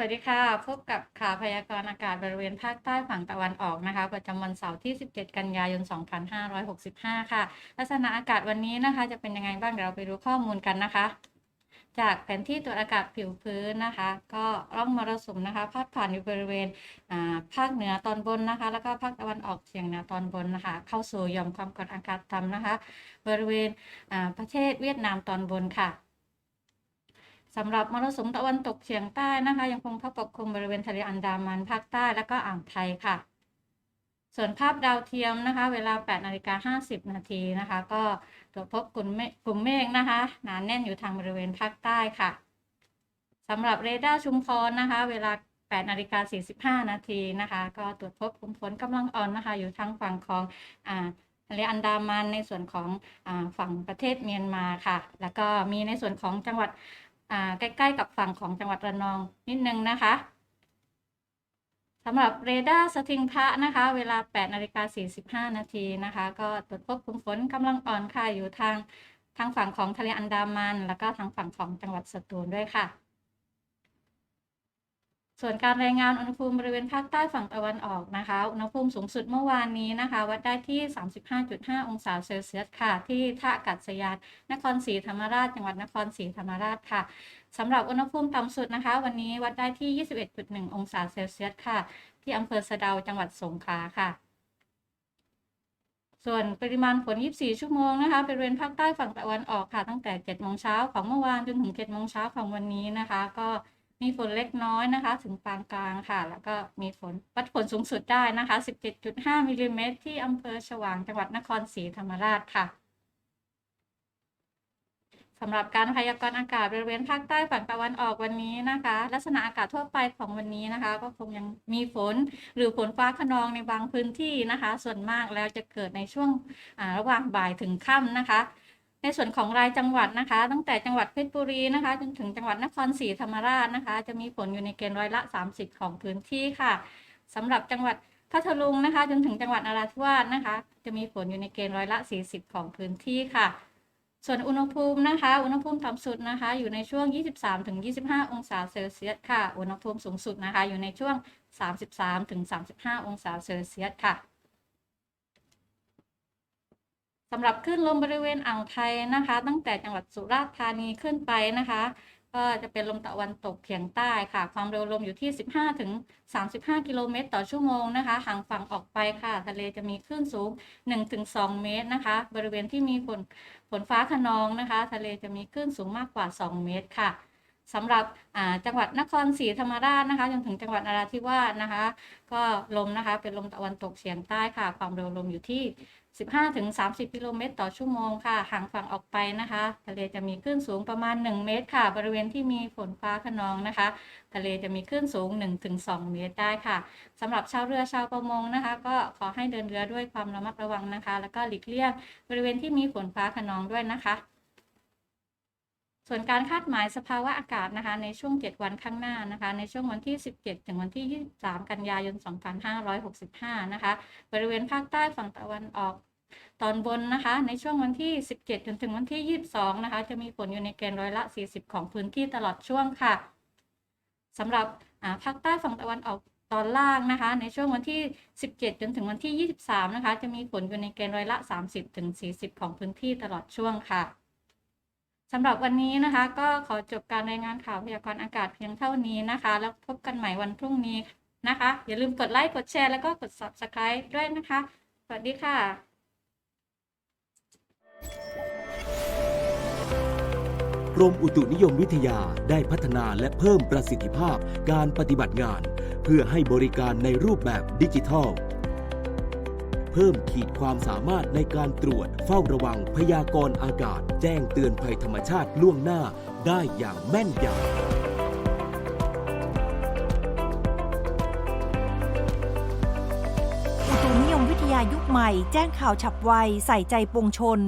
สวัสดีค่ะ พบกับข่าวพยากรณ์อากาศบริเวณภาคใต้ฝั่งตะวันออกนะคะ ประจำวันเสาร์ที่ 17 กันยายน 2565 ค่ะ ลักษณะอากาศวันนี้นะคะ จะเป็นยังไงบ้างเดี๋ยวเราไปดูข้อมูลกันนะคะ จากแผนที่ตรวจอากาศผิวพื้นนะคะ ก็ร่องมรสุมนะคะพาดผ่านอยู่บริเวณภาคเหนือตอนบนนะคะ แล้วก็ภาคตะวันออกเฉียงเหนือตอนบนนะคะ เข้าสู่หย่อมความกดอากาศต่ำนะคะ บริเวณประเทศเวียดนามตอนบนค่ะ สำหรับมรสุมตะวันตกเฉียงใต้นะคะ ยังคงพัดปกคลุมบริเวณทะเลอันดามันภาคใต้และก็อ่าวไทยค่ะ ส่วนภาพดาวเทียมนะคะ เวลา8นาฬิกา50 นาทีนะคะ ก็ตรวจพบกลุ่มเมฆกลุ่มเมฆนะคะหนาแน่นอยู่ทางบริเวณภาคใต้ค่ะสำหรับเรดาร์ชุมพรนะคะ เวลา8นาฬิกา45 นาทีนะคะ ก็ตรวจพบกลุ่มฝนกำลังอ่อนนะคะ อยู่ทางฝั่งของอ่าทะเลอันดามันในส่วนของอฝั่งประเทศเมียนมาค่ะ แล้วก็มีในส่วนของจังหวัด ใกล้ๆกับฝั่งของจังหวัดระนองนิดนึงนะคะสำหรับเรดาร์สทิงพระนะคะ เวลา 8นาฬิกา45 นาทีนะคะ ก็ตรวจพบกลุ่มฝนกำลังอ่อนค่ะอยู่ทางทางฝั่งของทะเลอันดามัน แล้วก็ทางฝั่งของจังหวัดสตูลด้วยค่ะ ส่วนการรายงานอุณหภูมิบริเวณภาคใต้ฝั่งตะวันออกนะคะ อุณหภูมิสูงสุดเมื่อวานนี้นะคะ วัดได้ที่ 35.5 องศาเซลเซียสค่ะ ที่ท่าอากาศยานนครศรีธรรมราช จังหวัดนครศรีธรรมราชค่ะสำหรับอุณหภูมิต่ำสุดนะคะ วันนี้วัดได้ที่ 21.1 องศาเซลเซียสค่ะ ที่อำเภอสะเดาจังหวัดสงขลาค่ะส่วนปริมาณฝน 24 ชั่วโมงนะคะบริเวณภาคใต้ฝั่งตะวันออกค่ะ ตั้งแต่ 7 โมงเช้าของเมื่อวานจนถึง 7 โมงเช้าของวันนี้นะคะ ก็ มีฝนเล็กน้อยนะคะ ถึงปานกลางค่ะ แล้วก็มีฝนวัดผลสูงสุดได้นะคะ 17.5มิลลิเมตรที่อำเภอฉวางจังหวัดนครศรีธรรมราชค่ะสำหรับการพยากรณ์อากาศบริเวณภาคใต้ฝั่งตะวันออกวันนี้นะคะ ลักษณะอากาศทั่วไปของวันนี้นะคะ ก็คงยังมีฝนหรือฝนฟ้าขนองในบางพื้นที่นะคะ ส่วนมากแล้วจะเกิดในช่วงระหว่างบ่ายถึงค่ำนะคะ ในส่วนของรายจังหวัดนะคะ ตั้งแต่จังหวัดเพชรบุรีนะคะจนถึงจังหวัดนครศรีธรรมราชนะคะ จะมีฝนอยู่ในเกณฑ์ร้อยละ 30 ของพื้นที่ค่ะสำหรับจังหวัดพัทลุงนะคะ จนถึงจังหวัดนราธิวาสนะคะ จะมีฝนอยู่ในเกณฑ์ร้อยละ 40 ของพื้นที่ค่ะ ส่วนอุณหภูมินะคะ อุณหภูมิต่ำสุดนะคะ อยู่ในช่วง 23-25 องศาเซลเซียสค่ะ อุณหภูมิสูงสุดนะคะ อยู่ในช่วง 33-35 องศาเซลเซียสค่ะ สำหรับคลื่นลมบริเวณอ่าวไทยนะคะ ตั้งแต่จังหวัดสุราษฎร์ธานีขึ้นไปนะคะ ก็จะเป็นลมตะวันตกเฉียงใต้ค่ะ ความเร็วลมอยู่ที่ 15 ถึง 35 กิโลเมตรต่อชั่วโมงนะคะ ห่างฝั่งออกไปค่ะ ทะเลจะมีคลื่นสูง 1-2ถึง2เมตรนะคะ บริเวณที่มีฝนฝนฟ้าขนองนะคะ ทะเลจะมีคลื่นสูงมากกว่า 2 เมตรค่ะ สำหรับจังหวัดนครศรีธรรมราชนะคะจนถึงจังหวัดนราธิวาสนะคะ ก็ลมนะคะเป็นลมตะวันตกเฉียงใต้ค่ะ ความเร็วลมอยู่ที่ 15ถึง30 กิโลเมตรต่อชั่วโมงค่ะห่างฝั่งออกไปนะคะทะเลจะมีคลื่นสูงประมาณ 1 เมตรค่ะ บริเวณที่มีฝนฟ้าขนองนะคะ ทะเลจะมีคลื่นสูง1ถึง2เมตรได้ค่ะสำหรับชาวเรือชาวประมงนะคะ ก็ขอให้เดินเรือด้วยความระมัดระวังนะคะ แล้วก็หลีกเลี่ยงบริเวณที่มีฝนฟ้าขนองด้วยนะคะ ส่วนการคาดหมายสภาวะอากาศนะคะ ในช่วง 7 วันข้างหน้านะคะ ในช่วงวันที่ 17 ถึงวันที่ 23 กันยายน 2565 นะคะ บริเวณภาคใต้ฝั่งตะวันออกตอนบนนะคะ ในช่วงวันที่ 17 จนถึงวันที่ 22 นะคะ จะมีฝนอยู่ในเกณฑ์ร้อยละ 40 ของพื้นที่ตลอดช่วงค่ะสำหรับภาคใต้ฝั่งตะวันออกตอนล่างนะคะ ในช่วงวันที่ 17 จนถึงวันที่ 23 นะคะ จะมีฝนอยู่ในเกณฑ์ร้อยละ 30 ถึง 40 ของพื้นที่ตลอดช่วงค่ะ สำหรับวันนี้นะคะ ก็ขอจบการรายงานข่าวพยากรณ์อากาศเพียงเท่านี้นะคะ แล้วพบกันใหม่วันพรุ่งนี้นะคะ อย่าลืมกดไลค์กดแชร์แล้วก็กด subscribe ด้วยนะคะ สวัสดีค่ะกรมอุตุนิยมวิทยาได้พัฒนาและเพิ่มประสิทธิภาพการปฏิบัติงาน เพื่อให้บริการในรูปแบบดิจิทัล พิ่มขีดความสามารถในการตรวจ เฝ้าระวังพยากรณ์อากาศ แจ้งเตือนภัยธรรมชาติล่วงหน้าได้อย่างแม่นยำอุตุนิยมวิทยายุคใหม่ แจ้งข่าวฉับไว ใส่ใจปวงชน